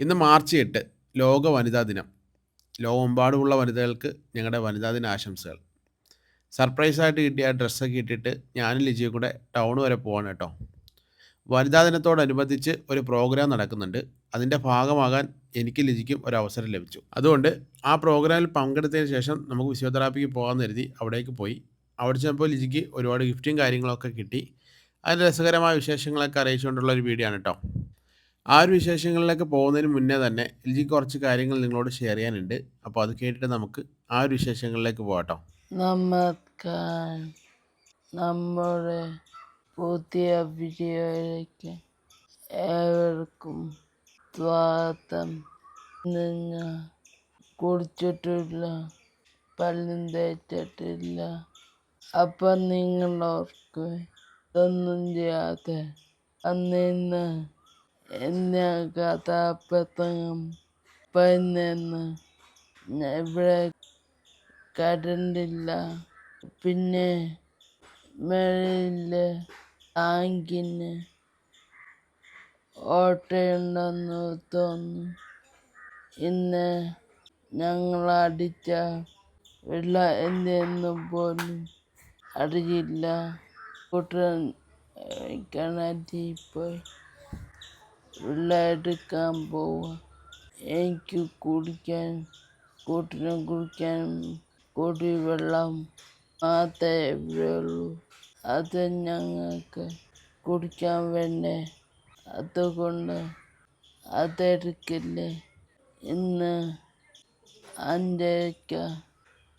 ഇന്ന് മാർച്ച് എട്ട് ലോക വനിതാ ദിനം. ലോകമെമ്പാടുമുള്ള വനിതകൾക്ക് ഞങ്ങളുടെ വനിതാ ദിന ആശംസകൾ സർപ്രൈസായിട്ട് കിട്ടിയ ഡ്രസ്സൊക്കെ ഇട്ടിട്ട് ഞാനും ലിജിയും കൂടെ ടൗൺ വരെ പോവാണ് കേട്ടോ. വനിതാ ദിനത്തോടനുബന്ധിച്ച് ഒരു പ്രോഗ്രാം നടക്കുന്നുണ്ട്. അതിന്റെ ഭാഗമാകാൻ എനിക്ക് ലിജിക്കും ഒരു അവസരം ലഭിച്ചു. അതുകൊണ്ട് ആ പ്രോഗ്രാമിൽ പങ്കെടുത്തതിന് ശേഷം നമുക്ക് ഫിസിയോതെറാപ്പിക്ക് പോകാമെന്ന് കരുതി അവിടേക്ക് പോയി. അവിടെ ചെന്നപ്പോൾ ലിജിക്ക് ഒരുപാട് ഗിഫ്റ്റും കാര്യങ്ങളൊക്കെ കിട്ടി. അതിന്റെ രസകരമായ വിശേഷങ്ങളൊക്കെ അറിയിച്ചുകൊണ്ടുള്ള ഒരു വീഡിയോ ആണ് കേട്ടോ. ആ ഒരു വിശേഷങ്ങളിലേക്ക് പോകുന്നതിന് മുന്നേ തന്നെ എനിക്ക് കുറച്ച് കാര്യങ്ങൾ നിങ്ങളോട് ഷെയർ ചെയ്യാനുണ്ട്. അപ്പോൾ അത് കേട്ടിട്ട് നമുക്ക് ആ ഒരു വിശേഷങ്ങളിലേക്ക് പോകട്ടോ നമസ്കാരം. നമ്മുടെ പുതിയ വീഡിയോയിലേക്ക് ഏവർക്കും സ്വാഗതം. ഞാൻ കുടിച്ചിട്ടില്ല പല്ലും തേച്ചിട്ടില്ല. അപ്പം നിങ്ങളോർക്ക് ഇതൊന്നും ചെയ്യാതെ അന്നിന്ന് എന്നെ കഥാപ്രസംഗം പതിനൊന്ന് ഇവിടെ കരണ്ടില്ല പിന്നെ മേളിൽ ടാങ്കിന് ഓട്ടയുണ്ടെന്ന് തോന്നുന്നു ഇന്ന് ഞങ്ങൾ അടിച്ച വെള്ള എന്തെന്ന് പോലും അറിയില്ല കൂട്ടൻ കിണറ്റിൽ പോയി വെള്ളം എടുക്കാൻ പോവുക എനിക്ക് കുടിക്കാൻ കൂട്ടിന് കുടിക്കാൻ കുടിവെള്ളം മാത്രമേ ഇവിടെയുള്ളൂ അത് ഞങ്ങൾക്ക് കുടിക്കാൻ വേണ്ടേ? അതുകൊണ്ട് അതെടുക്കില്ലേ? ഇന്ന് അഞ്ചരക്ക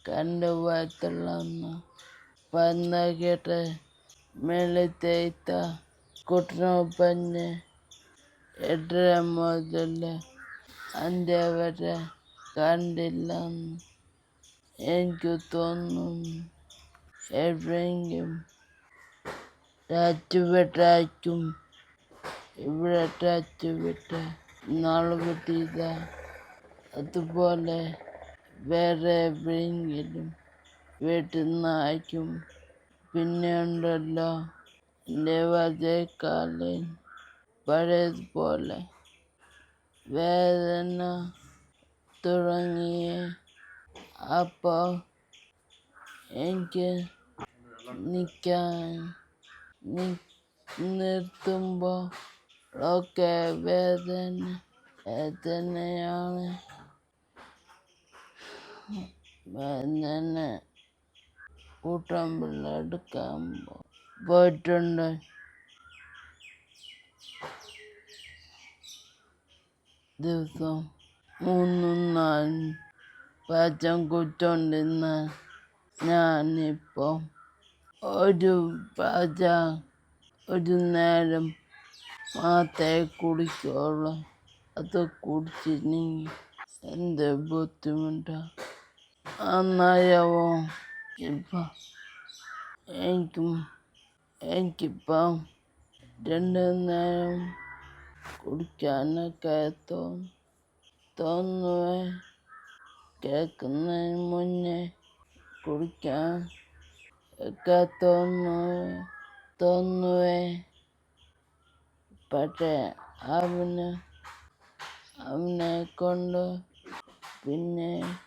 കണ്ട് വയത്തുള്ളന്ന് പറഞ്ഞ കേട്ട് മേളത്തേത്ത എട്ടര മുതൽ അഞ്ച് വരെ കണ്ടില്ലെന്ന് എനിക്ക് തോന്നുന്നു. എവിടെയെങ്കിലും ടച്ച് വിട്ടായിരിക്കും ഇവിടെ വിട്ട് നാളെ കിട്ടിയത അതുപോലെ വേറെ എവിടെയെങ്കിലും വീട്ടിൽ നിന്നായിരിക്കും. പിന്നെ ഉണ്ടല്ലോ എന്റെ വതേക്കാലിൽ പഴയതുപോലെ വേദന തുടങ്ങിയ അപ്പോൾ എനിക്ക് നിൽക്കാൻ നിർത്തുമ്പോൾ ഒക്കെ വേദന വേദനയാണ് വേദന കൂട്ടാൻ പിള്ളെടുക്കാൻ പോയിട്ടുണ്ട് ദിവസം മൂന്നും നാലും പാചകം കുറ്റോണ്ടിരുന്ന ഞാനിപ്പോൾ ഒരു പാച ഒരു നേരം മാത്രമേ കുടിക്കുള്ളൂ. അത് കുടിച്ചില്ലെങ്കിൽ എന്ത് ബുദ്ധിമുട്ടാണ് അന്നേരമോ ഇപ്പം എനിക്കും എനിക്കിപ്പം രണ്ട് നേരം കുടിക്കാനൊക്കെ തോന്നും തോന്നുവേ. കേൾക്കുന്നതിന് മുന്നേ കുടിക്കാൻ ഒക്കെ തോന്നുവേ തോന്നുവേ. പക്ഷേ അവന് അവനെ കൊണ്ട് പിന്നെ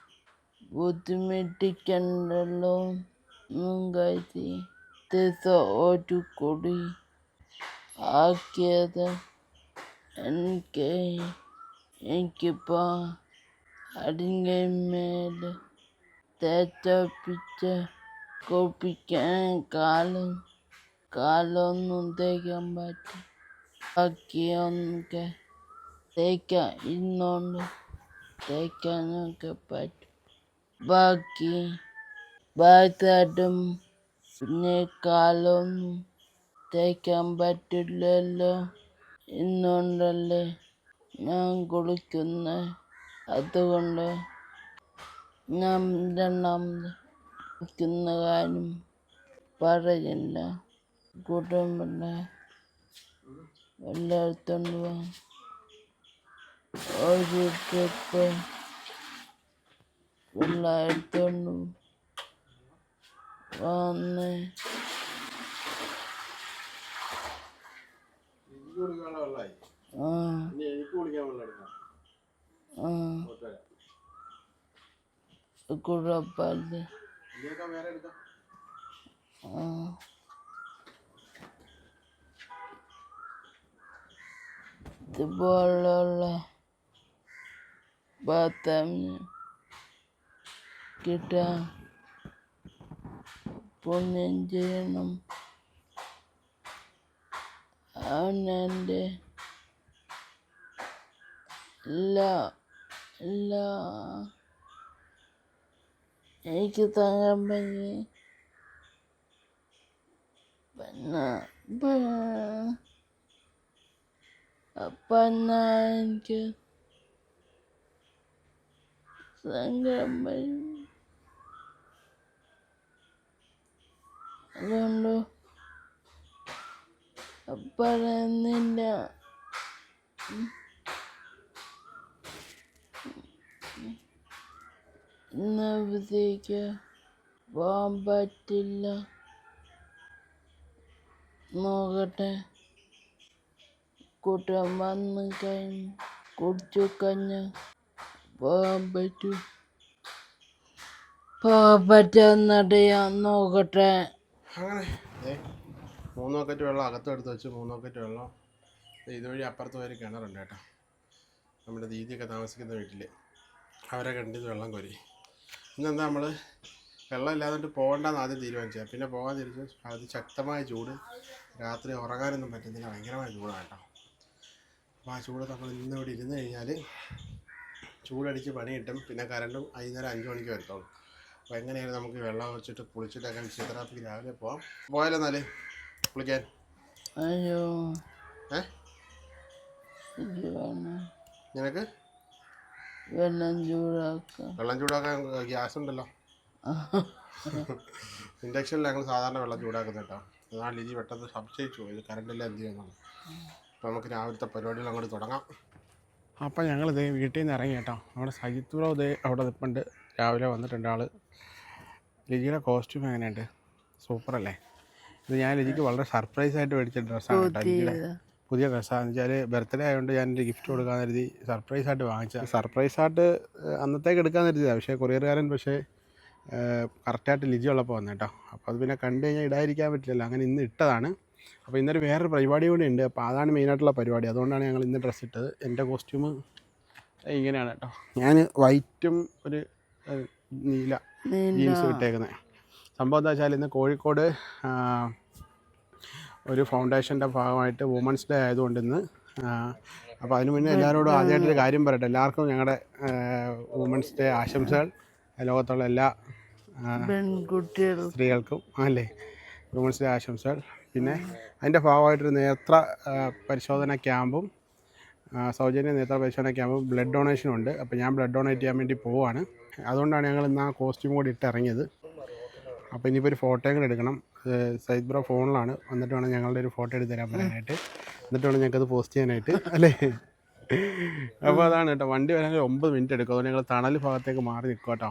ബുദ്ധിമുട്ടിക്കണ്ടല്ലോ. എന്നും ദിവസം ഒരു കുടി ആക്കിയത് എനിക്ക് എനിക്കിപ്പോൾ അടിങ്ങമേൽ തേച്ചപ്പിച്ച് കുപ്പിക്കാൻ കാലും കാലൊന്നും തേക്കാൻ പറ്റും ബാക്കിയൊക്കെ തേക്കാൻ ഇരുന്നോണ്ട് തേക്കാനൊക്കെ പറ്റും. ബാക്കി ഭാഗത്തായിട്ടും പിന്നെ കാലൊന്നും തേക്കാൻ പറ്റില്ലല്ലോ. ഇന്നുകൊണ്ടല്ലേ ഞാൻ കുളിക്കുന്നത് അതുകൊണ്ട് ഞാൻ രണ്ടാമത് കുളിക്കുന്ന കാര്യം പറയില്ല. കുടുംബ വെള്ളം എടുത്തോണ്ട് പോകാൻ ഒരു ട്രിപ്പ് എല്ലായിടത്തും വന്ന് ആ എനിക്ക് കുളിക്കാൻ വെള്ളം എടുക്കാം ആ കുഴപ്പമില്ല. ആ. ഇതുപോലുള്ള ഭർത്താവിന് കിട്ടാൻ പുണ്യം ചെയ്യണം. അവനെന്റെ എല്ലാ എല്ലാ എനിക്ക് താങ്ങാൻ പറ്റി പിന്നെ അപ്പം എനിക്ക് സങ്കടം വരും അതുകൊണ്ട് പറയുന്നില്ല ഇന്നത്തേക്ക് പോകാൻ പറ്റില്ല. നോക്കട്ടെ. കൂട്ടം വന്ന് കഴിഞ്ഞ് കുടിച്ചു കഴിഞ്ഞ് പോകാൻ പറ്റൂ. പോകാൻ പറ്റുന്നിട്ട് നോക്കട്ടെ. അങ്ങനെ. മൂന്ന് ബക്കറ്റ് വെള്ളം അകത്തും എടുത്ത് വെച്ച് മൂന്ന് ബക്കറ്റ് വെള്ളം ഇതുവഴി അപ്പുറത്ത് വരെ കിണറുണ്ട് കേട്ടോ. നമ്മുടെ ദീദിയൊക്കെ താമസിക്കുന്ന വീട്ടിൽ അവരെ കണ്ടിത് വെള്ളം കോരി. ഇന്നെന്താ നമ്മൾ വെള്ളം ഇല്ലാതെ പോകണ്ടെന്ന് ആദ്യം തീരുമാനിച്ചത്. പിന്നെ പോകാൻ തിരിച്ചു അതിശക്തമായ ചൂട്. രാത്രി ഉറങ്ങാനൊന്നും പറ്റുന്നില്ല ഭയങ്കരമായ ചൂടാണ് കേട്ടോ. അപ്പോൾ ആ ചൂട് നമ്മൾ ഇന്ന് ഇവിടെ ഇരുന്ന് കഴിഞ്ഞാൽ ചൂടടിച്ച് പണി കിട്ടും. പിന്നെ കറണ്ടും വൈകുന്നേരം അഞ്ച് മണിക്ക് വരത്തുള്ളൂ അപ്പോൾ എങ്ങനെയാണ് നമുക്ക് വെള്ളം വെച്ചിട്ട് കുളിച്ചിട്ടൊക്കെ ഫിസിയോതെറാപ്പിക്ക് രാവിലെ പോവാം. പോയാലോ കുളിക്കാൻ അയ്യോ ഏ നിനക്ക് വെള്ളം ചൂടാക്കാം വെള്ളം ചൂടാക്കാൻ ഗ്യാസ് ഉണ്ടല്ലോ. ഇൻഡക്ഷനിൽ ഞങ്ങൾ സാധാരണ വെള്ളം ചൂടാക്കുന്നത് കേട്ടോ. അതാണ് ലിജി പെട്ടെന്ന് സംശയിച്ചു. ഇത് കറണ്ടില്ല എന്ത് ചെയ്യുന്നത് അപ്പോൾ നമുക്ക് രാവിലത്തെ പരിപാടികൾ അങ്ങോട്ട് തുടങ്ങാം. അപ്പോൾ ഞങ്ങൾ ഇതേ വീട്ടിൽ നിന്ന് ഇറങ്ങി കേട്ടോ. നമ്മുടെ സജിത്തുറോ ഇതേ അവിടെ നിൽപ്പുണ്ട് രാവിലെ വന്നിട്ടുണ്ട് ആൾ ലിജിയുടെ കോസ്റ്റ്യൂം എങ്ങനെയുണ്ട്? സൂപ്പർ അല്ലേ ഇത് ഞാൻ ലിജിക്ക് വളരെ സർപ്രൈസ് ആയിട്ട് മേടിച്ച ഡ്രസ്സാണ് കേട്ടോ ലിജിയുടെ പുതിയ ഡ്രസ്സാന്ന് വെച്ചാൽ ബർത്ത്ഡേ ആയതുകൊണ്ട് ഞാൻ എന്റെ ഗിഫ്റ്റ് കൊടുക്കാൻ കരുതി സർപ്രൈസ് ആയിട്ട് വാങ്ങിച്ച സർപ്രൈസ് ആയിട്ട് അന്നത്തേക്ക് എടുക്കാൻ കരുതിയതാണ് പക്ഷേ കൊറിയറുകാരൻ പക്ഷേ കറക്റ്റായിട്ട് ലിജി ഉള്ളപ്പോൾ വന്നു കേട്ടോ. അപ്പോൾ അത് പിന്നെ കണ്ടു കഴിഞ്ഞാൽ ഇടാതിരിക്കാൻ പറ്റില്ലല്ലോ. അങ്ങനെ ഇന്ന് ഇട്ടതാണ്. അപ്പോൾ ഇന്നൊരു വേറൊരു പരിപാടി കൂടി ഉണ്ട്. അപ്പോൾ അതാണ് മെയിനായിട്ടുള്ള പരിപാടി. അതുകൊണ്ടാണ് ഞങ്ങൾ ഇന്ന് ഡ്രസ്സ് ഇട്ടത്. എന്റെ കോസ്റ്റ്യൂം ഇങ്ങനെയാണ് കേട്ടോ. ഞാൻ വൈറ്റും ഒരു നീല ജീൻസ് ഇട്ടേക്കുന്നത് സംഭവം എന്താ വെച്ചാൽ ഇന്ന് കോഴിക്കോട് ഒരു ഫൗണ്ടേഷന്റെ ഭാഗമായിട്ട് വുമൻസ് ഡേ ആയതുകൊണ്ട് ഇന്ന് അപ്പോൾ അതിന് മുന്നേ എല്ലാവരോടും ആദ്യമായിട്ടൊരു കാര്യം പറയട്ടെ. എല്ലാവർക്കും ഞങ്ങളുടെ വുമൻസ് ഡേ ആശംസകൾ. ലോകത്തുള്ള എല്ലാ സ്ത്രീകൾക്കും അല്ലേ? വുമൻസ് ഡേ ആശംസകൾ. പിന്നെ അതിന്റെ ഭാഗമായിട്ടൊരു നേത്ര പരിശോധന ക്യാമ്പും സൗജന്യ നേത്ര പരിശോധന ക്യാമ്പും ബ്ലഡ് ഡൊണേഷനും ഉണ്ട്. അപ്പോൾ ഞാൻ ബ്ലഡ് ഡൊണേറ്റ് ചെയ്യാൻ വേണ്ടി പോവുകയാണ് അതുകൊണ്ടാണ് ഞങ്ങൾ ഇന്ന് ആ കോസ്റ്റ്യൂം കൂടി ഇട്ട് ഇറങ്ങിയത്. അപ്പോൾ ഇനിയിപ്പോൾ ഒരു ഫോട്ടോ കൂടെ എടുക്കണം. സൈദ് ബ്രോ ഫോണിലാണ്. വന്നിട്ട് വേണം ഞങ്ങളുടെ ഒരു ഫോട്ടോ എടുത്ത് തരാൻ പറയാനായിട്ട്. എന്നിട്ട് വേണം ഞങ്ങൾക്കത് പോസ്റ്റ് ചെയ്യാനായിട്ട് അല്ലേ? അപ്പോൾ അതാണ് കേട്ടോ. വണ്ടി വരാൻ ഒമ്പത് മിനിറ്റ് എടുക്കും. അതുകൊണ്ട് ഞങ്ങൾ തണൽ ഭാഗത്തേക്ക് മാറി നിൽക്കും കേട്ടോ.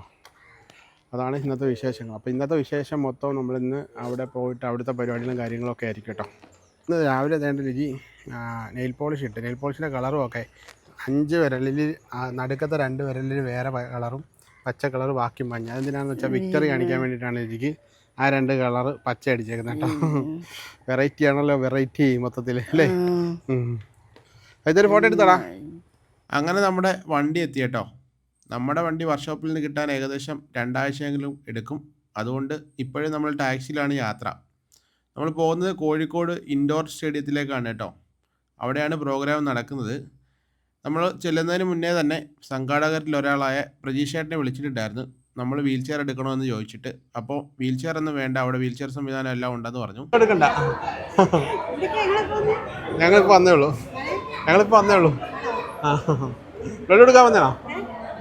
അതാണ് ഇന്നത്തെ വിശേഷങ്ങൾ. അപ്പോൾ ഇന്നത്തെ വിശേഷം മൊത്തം നമ്മളിന്ന് അവിടെ പോയിട്ട് അവിടുത്തെ പരിപാടികളും കാര്യങ്ങളൊക്കെ ആയിരിക്കും കേട്ടോ. ഇന്ന് രാവിലെ തേണ്ട രുചി നെയിൽ പോളിഷ് ഇട്ട്. നെയിൽ പോളിഷിന്റെ കളറും ഒക്കെ അഞ്ച് വിരലിൽ നടുക്കത്തെ രണ്ട് വിരലിൽ വേറെ കളറും പച്ച കളർ ബാക്കി മഞ്ഞ. അതെന്തിനാന്ന് വെച്ചാൽ വിക്ടറി കാണിക്കാൻ വേണ്ടിയിട്ടാണ് എനിക്ക് ആ രണ്ട് കളർ പച്ച അടിച്ചേക്കുന്നത് കേട്ടോ വെറൈറ്റി ആണല്ലോ വെറൈറ്റി മൊത്തത്തിൽ അല്ലേ? ഇതൊരു ഫോട്ടോ എടുത്തടാ. അങ്ങനെ നമ്മുടെ വണ്ടി എത്തി കേട്ടോ നമ്മുടെ വണ്ടി വർക്ക്ഷോപ്പിൽ നിന്ന് കിട്ടാൻ ഏകദേശം രണ്ടാഴ്ചയെങ്കിലും എടുക്കും. അതുകൊണ്ട് ഇപ്പോഴും നമ്മൾ ടാക്സിയിലാണ് യാത്ര. നമ്മൾ പോകുന്നത് കോഴിക്കോട് ഇൻഡോർ സ്റ്റേഡിയത്തിലേക്കാണ് കേട്ടോ അവിടെയാണ് പ്രോഗ്രാം നടക്കുന്നത്. നമ്മൾ ചെല്ലുന്നതിന് മുന്നേ തന്നെ സംഘാടകരിൽ ഒരാളായ പ്രജീഷേട്ടനെ വിളിച്ചിട്ടുണ്ടായിരുന്നു. നമ്മൾ വീൽ ചെയർ എടുക്കണമെന്ന് ചോദിച്ചിട്ട്. അപ്പോൾ വീൽ ചെയർ ഒന്നും വേണ്ട അവിടെ വീൽ ചെയർ സംവിധാനം എല്ലാം ഉണ്ടെന്ന് പറഞ്ഞു. എടുക്കണ്ട. ഞങ്ങളിപ്പോൾ വന്നേ ഉള്ളൂ. ഞങ്ങളിപ്പോൾ വന്നേ ഉള്ളൂ. ബ്ലഡ് എടുക്കാൻ വന്നേണോ?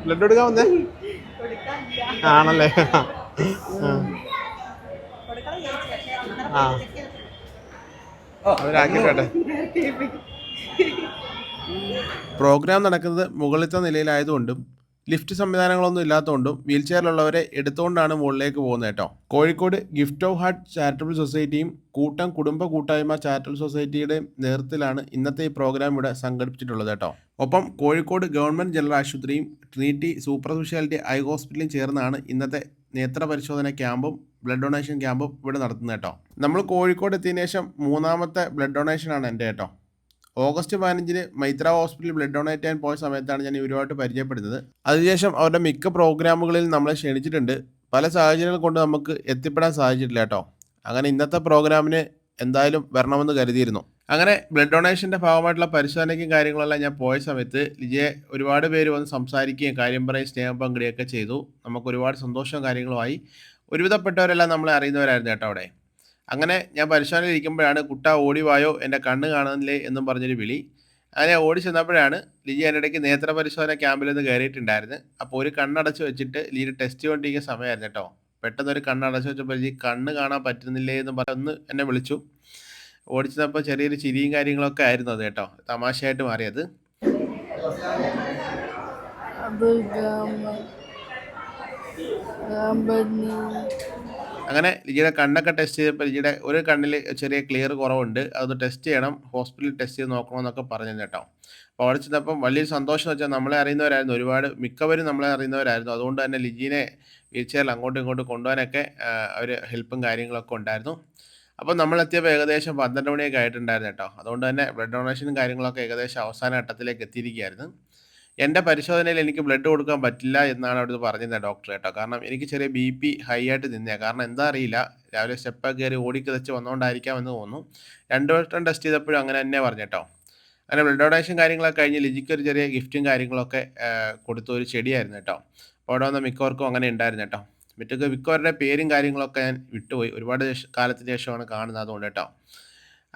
ബ്ലഡ് എടുക്കാൻ വന്നേ? ആണല്ലേ? ആ. അവരാക്കിട്ടെ പ്രോഗ്രാം നടക്കുന്നത് മുകളിലത്തെ നിലയിലായതുകൊണ്ടും ലിഫ്റ്റ് സംവിധാനങ്ങളൊന്നും ഇല്ലാത്തതുകൊണ്ടും വീൽ ചെയറിലുള്ളവരെ എടുത്തുകൊണ്ടാണ് മുകളിലേക്ക് പോകുന്നത് കേട്ടോ. Kozhikode gift of heart charitable സൊസൈറ്റിയും കൂട്ടം കുടുംബ കൂട്ടായ്മ ചാരിറ്റബിൾ സൊസൈറ്റിയുടെ നേതൃത്വത്തിലാണ് ഇന്നത്തെ ഈ പ്രോഗ്രാം ഇവിടെ സംഘടിപ്പിച്ചിട്ടുള്ളത് കേട്ടോ. ഒപ്പം കോഴിക്കോട് ഗവൺമെന്റ് ജനറൽ ആശുപത്രിയും ട്രിനിറ്റി സൂപ്പർ സ്പെഷ്യാലിറ്റി ഐ ഹോസ്പിറ്റലും ചേർന്നാണ് ഇന്നത്തെ നേത്ര പരിശോധന ക്യാമ്പും ബ്ലഡ് ഡൊണേഷൻ ക്യാമ്പും ഇവിടെ നടത്തുന്നത് കേട്ടോ. നമ്മൾ കോഴിക്കോട് എത്തിയതിനു ശേഷം മൂന്നാമത്തെ ബ്ലഡ് ഡൊണേഷനാണ് എന്റെ കേട്ടോ. ഓഗസ്റ്റ് പതിനഞ്ചിന് മൈത്ര ഹോസ്പിറ്റലിൽ ബ്ലഡ് ഡൊണേറ്റ് ചെയ്യാൻ പോയ സമയത്താണ് ഞാൻ ഇവരുമായിട്ട് പരിചയപ്പെടുന്നത്. അതിനുശേഷം അവരുടെ മിക്ക പ്രോഗ്രാമുകളിൽ നമ്മളെ ക്ഷണിച്ചിട്ടുണ്ട്. പല സാഹചര്യങ്ങൾ കൊണ്ട് നമുക്ക് എത്തിപ്പെടാൻ സാധിച്ചിട്ടില്ല കേട്ടോ. അങ്ങനെ ഇന്നത്തെ പ്രോഗ്രാമിന് എന്തായാലും വരണമെന്ന് കരുതിയിരുന്നു. അങ്ങനെ ബ്ലഡ് ഡൊണേഷന്റെ ഭാഗമായിട്ടുള്ള പരിശോധനയ്ക്കും കാര്യങ്ങളെല്ലാം ഞാൻ പോയ സമയത്ത് ലിജയെ ഒരുപാട് പേര് വന്ന് സംസാരിക്കുകയും കാര്യം പറയും സ്നേഹം പങ്കിടുകയൊക്കെ ചെയ്തു. നമുക്ക് ഒരുപാട് സന്തോഷവും കാര്യങ്ങളുമായി ഒരുവിധപ്പെട്ടവരെല്ലാം നമ്മളെ അറിയുന്നവരായിരുന്നു കേട്ടോ അവിടെ. അങ്ങനെ ഞാൻ പരിശോധനയിൽ ഇരിക്കുമ്പോഴാണ് കുട്ട ഓടിവായോ എന്റെ കണ്ണ് കാണുന്നില്ലേ എന്നും പറഞ്ഞൊരു വിളി. അങ്ങനെ ഓടി ചെന്നപ്പോഴാണ് ലിജി എന്റെ ഇടയ്ക്ക് നേത്ര പരിശോധന ക്യാമ്പിൽ നിന്ന് കയറിയിട്ടുണ്ടായിരുന്നു. അപ്പോൾ ഒരു കണ്ണടച്ച് വെച്ചിട്ട് ലിജി ടെസ്റ്റ് കൊണ്ടിരിക്കുന്ന സമയമായിരുന്നു കേട്ടോ. പെട്ടെന്ന് ഒരു കണ്ണടച്ച് വെച്ചപ്പോൾ ലിജി കണ്ണ് കാണാൻ പറ്റുന്നില്ലേ എന്ന് പറഞ്ഞ് എന്നെ വിളിച്ചു. ഓടിച്ചപ്പോൾ ചെറിയൊരു ചിരിയും കാര്യങ്ങളൊക്കെ ആയിരുന്നു അത് കേട്ടോ. തമാശയായിട്ട് മാറിയത്. അത് അങ്ങനെ ലിജിയുടെ കണ്ണൊക്കെ ടെസ്റ്റ് ചെയ്തപ്പോൾ ലിജിയുടെ ഒരു കണ്ണിൽ ചെറിയ ക്ലിയർ കുറവുണ്ട്. അതൊന്ന് ടെസ്റ്റ് ചെയ്യണം. ഹോസ്പിറ്റലിൽ ടെസ്റ്റ് ചെയ്ത് നോക്കണമെന്നൊക്കെ പറഞ്ഞു കേട്ടോ. അപ്പോൾ അവിടെ ചെന്നപ്പം വലിയ സന്തോഷം വെച്ചാൽ നമ്മളെ അറിയുന്നവരായിരുന്നു. ഒരുപാട് മിക്കവരും നമ്മളെ അറിയുന്നവരായിരുന്നു. അതുകൊണ്ട് തന്നെ ലിജീനെ വീൽ ചെയറിൽ അങ്ങോട്ടും ഇങ്ങോട്ടും കൊണ്ടുപോകാനൊക്കെ അവർ ഹെൽപ്പും കാര്യങ്ങളൊക്കെ ഉണ്ടായിരുന്നു. അപ്പോൾ നമ്മളെത്തിയപ്പോൾ ഏകദേശം പന്ത്രണ്ട് മണിയൊക്കെ ആയിട്ടുണ്ടായിരുന്നു കേട്ടോ. അതുകൊണ്ട് തന്നെ ബ്ലഡ് ഡൊണേഷനും കാര്യങ്ങളൊക്കെ ഏകദേശം അവസാന ഘട്ടത്തിലേക്ക് എത്തിയിരിക്കുകയായിരുന്നു. എന്റെ പരിശോധനയിൽ എനിക്ക് ബ്ലഡ് കൊടുക്കാൻ പറ്റില്ല എന്നാണ് അവിടുന്ന് പറഞ്ഞത് ഡോക്ടർ കേട്ടോ. കാരണം എനിക്ക് ചെറിയ ബി പി ഹൈ ആയിട്ട് നിന്നേ കാരണം എന്താ അറിയില്ല. രാവിലെ സ്റ്റെപ്പൊക്കെ കയറി ഓടിക്കിതച്ച് വന്നുകൊണ്ടായിരിക്കാം എന്ന് തോന്നുന്നു. രണ്ട് വട്ടം ടെസ്റ്റ് ചെയ്തപ്പോഴും അങ്ങനെ തന്നെ പറഞ്ഞു അങ്ങനെ ബ്ലഡ് ഡൊണേഷൻ കാര്യങ്ങളൊക്കെ കഴിഞ്ഞ് ലിജിക്ക് ഒരു ചെറിയ ഗിഫ്റ്റും കാര്യങ്ങളൊക്കെ കൊടുത്ത ഒരു ചെടിയായിരുന്നു കേട്ടോ. അപ്പോൾ അവിടെ വന്ന മിക്കവർക്കും അങ്ങനെ ഉണ്ടായിരുന്നു കേട്ടോ. മിറ്റക്ക് മിക്കവരുടെ പേരും കാര്യങ്ങളൊക്കെ ഞാൻ വിട്ടുപോയി. ഒരുപാട് കാലത്തിന് ശേഷമാണ് കാണുന്നത് അതുകൊണ്ട് കേട്ടോ.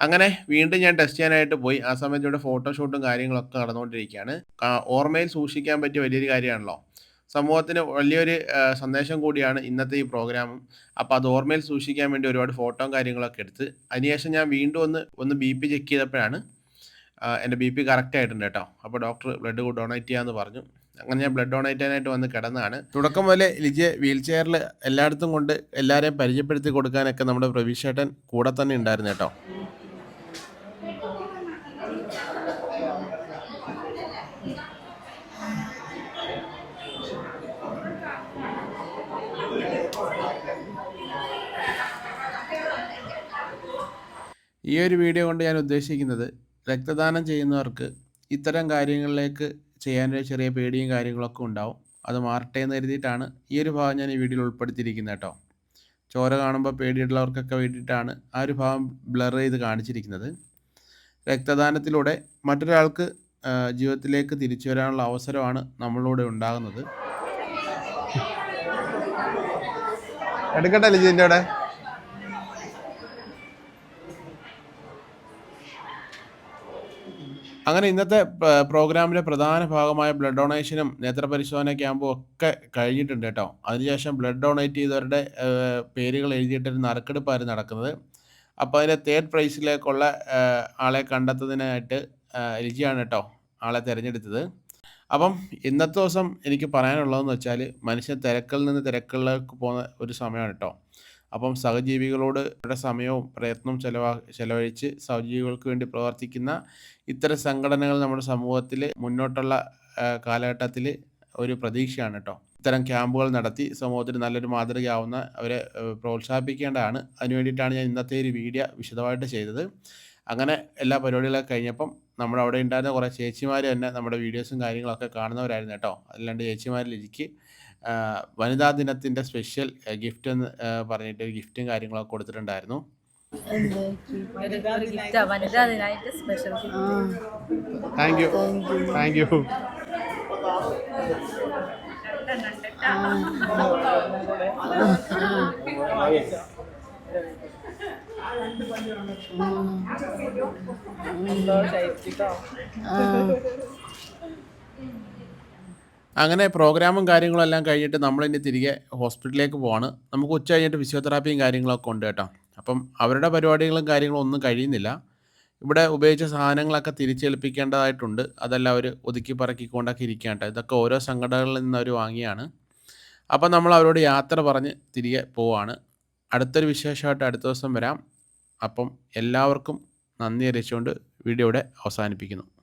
അങ്ങനെ വീണ്ടും ഞാൻ ടെസ്റ്റ് ചെയ്യാനായിട്ട് പോയി. ആ സമയത്ത് ഇവിടെ ഫോട്ടോഷൂട്ടും കാര്യങ്ങളൊക്കെ നടന്നുകൊണ്ടിരിക്കുകയാണ്. ഓർമ്മയിൽ സൂക്ഷിക്കാൻ പറ്റിയ വലിയൊരു കാര്യമാണല്ലോ. സമൂഹത്തിന് വലിയൊരു സന്ദേശം കൂടിയാണ് ഇന്നത്തെ ഈ പ്രോഗ്രാമും അപ്പോൾ അത് ഓർമ്മയിൽ സൂക്ഷിക്കാൻ വേണ്ടി ഒരുപാട് ഫോട്ടോയും കാര്യങ്ങളൊക്കെ എടുത്ത്. അതിനുശേഷം ഞാൻ വീണ്ടും ഒന്ന് ഒന്ന് ബി പി ചെക്ക് ചെയ്തപ്പോഴാണ് എന്റെ ബി പി കറക്റ്റ് ആയിട്ടുണ്ട് കേട്ടോ. അപ്പോൾ ഡോക്ടർ ബ്ലഡ് ഡൊണേറ്റ് ചെയ്യാമെന്ന് പറഞ്ഞു. അങ്ങനെ ഞാൻ ബ്ലഡ് ഡൊണേറ്റ് ചെയ്യാനായിട്ട് വന്ന് കിടന്നാണ് തുടക്കം മുതലേ ലിജിയെ വീൽ ചെയറിൽ എല്ലായിടത്തും കൊണ്ട് എല്ലാവരെയും പരിചയപ്പെടുത്തി കൊടുക്കാനൊക്കെ നമ്മുടെ പ്രവീഷേട്ടൻ കൂടെ തന്നെ ഉണ്ടായിരുന്നു കേട്ടോ. ഈ ഒരു വീഡിയോ കൊണ്ട് ഞാൻ ഉദ്ദേശിക്കുന്നത് രക്തദാനം ചെയ്യുന്നവർക്ക് ഇത്തരം കാര്യങ്ങളിലേക്ക് ചെയ്യാനൊരു ചെറിയ പേടിയും കാര്യങ്ങളൊക്കെ ഉണ്ടാവും. അത് മാറട്ടെ എന്ന് കരുതിയിട്ടാണ് ഈ ഒരു ഭാഗം ഞാൻ ഈ വീഡിയോയിൽ ഉൾപ്പെടുത്തിയിരിക്കുന്നത് കേട്ടോ. ചോര കാണുമ്പോൾ പേടിയുള്ളവർക്കൊക്കെ വേണ്ടിയിട്ടാണ് ആ ഒരു ഭാഗം ബ്ലർ ചെയ്ത് കാണിച്ചിരിക്കുന്നത്. രക്തദാനത്തിലൂടെ മറ്റൊരാൾക്ക് ജീവിതത്തിലേക്ക് തിരിച്ചു വരാനുള്ള അവസരമാണ് നമ്മളിലൂടെ ഉണ്ടാകുന്നത്. എടുക്കട്ടെ ലിജിന്റെ അവിടെ? അങ്ങനെ ഇന്നത്തെ പ്രോഗ്രാമിന്റെ പ്രധാന ഭാഗമായ ബ്ലഡ് ഡൊണേഷനും നേത്രപരിശോധന ക്യാമ്പും ഒക്കെ കഴിഞ്ഞിട്ടുണ്ട് കേട്ടോ. അതിനുശേഷം ബ്ലഡ് ഡൊണേറ്റ് ചെയ്തവരുടെ പേരുകൾ എഴുതിയിട്ടൊരു നറുക്കെടുപ്പായിരുന്നു നടക്കുന്നത്. അപ്പോൾ അതിന്റെ തേർഡ് പ്രൈസിലേക്കുള്ള ആളെ കണ്ടെത്തുന്നതിനായിട്ട് എൽജിയാണ് കേട്ടോ ആളെ തിരഞ്ഞെടുത്തത്. അപ്പം ഇന്നത്തെ ദിവസം എനിക്ക് പറയാനുള്ളതെന്ന് വെച്ചാൽ മനുഷ്യൻ തിരക്കിൽ നിന്ന് തിരക്കുകളിലേക്ക് പോകുന്ന ഒരു സമയമാണ് കേട്ടോ. അപ്പം സഹജീവികളോട് അവരുടെ സമയവും പ്രയത്നവും ചെലവാ ചെലവഴിച്ച് സഹജീവികൾക്ക് വേണ്ടി പ്രവർത്തിക്കുന്ന ഇത്തരം സംഘടനകൾ നമ്മുടെ സമൂഹത്തിൽ മുന്നോട്ടുള്ള കാലഘട്ടത്തിൽ ഒരു പ്രതീക്ഷയാണ് കേട്ടോ. ഇത്തരം ക്യാമ്പുകൾ നടത്തി സമൂഹത്തിന് നല്ലൊരു മാതൃകയാവുന്ന അവരെ പ്രോത്സാഹിപ്പിക്കേണ്ടതാണ്. അതിനു വേണ്ടിയിട്ടാണ് ഞാൻ ഇന്നത്തെ ഒരു വീഡിയോ വിശദമായിട്ട് ചെയ്തത്. അങ്ങനെ എല്ലാ പരിപാടികളൊക്കെ കഴിഞ്ഞപ്പം നമ്മുടെ അവിടെ ഉണ്ടായിരുന്ന കുറേ ചേച്ചിമാർ തന്നെ നമ്മുടെ വീഡിയോസും കാര്യങ്ങളൊക്കെ കാണുന്നവരായിരുന്നു കേട്ടോ. അല്ലാണ്ട് ചേച്ചിമാരിലേക്ക് വനിതാ ദിനത്തിന്റെ സ്പെഷ്യൽ ഗിഫ്റ്റ് എന്ന് പറഞ്ഞിട്ട് ഒരു ഗിഫ്റ്റും കാര്യങ്ങളൊക്കെ കൊടുത്തിട്ടുണ്ടായിരുന്നു. താങ്ക് യു താങ്ക് യു ആ. അങ്ങനെ പ്രോഗ്രാമും കാര്യങ്ങളും എല്ലാം കഴിഞ്ഞിട്ട് നമ്മളിനി തിരികെ ഹോസ്പിറ്റലിലേക്ക് പോവാണ്. നമുക്ക് ഉച്ച കഴിഞ്ഞിട്ട് ഫിസിയോതെറാപ്പിയും കാര്യങ്ങളൊക്കെ ഉണ്ട് കേട്ടോ. അപ്പം അവരുടെ പരിപാടികളും കാര്യങ്ങളും ഒന്നും കഴിയുന്നില്ല. ഇവിടെ ഉപയോഗിച്ച സാധനങ്ങളൊക്കെ തിരിച്ചേൽപ്പിക്കേണ്ടതായിട്ടുണ്ട്. അതെല്ലാം അവർ ഒതുക്കി പറക്കിക്കൊണ്ടൊക്കെ ഇരിക്കുകയാണ് കേട്ടോ. ഇതൊക്കെ ഓരോ സംഘടനകളിൽ നിന്ന് അവർ വാങ്ങിയാണ്. അപ്പം നമ്മൾ അവരോട് യാത്ര പറഞ്ഞ് തിരികെ പോവാണ്. അടുത്തൊരു വിശേഷമായിട്ട് അടുത്ത ദിവസം വരാം. അപ്പം എല്ലാവർക്കും നന്ദി അറിയിച്ചുകൊണ്ട് വീഡിയോ ഇവിടെ അവസാനിപ്പിക്കുന്നു.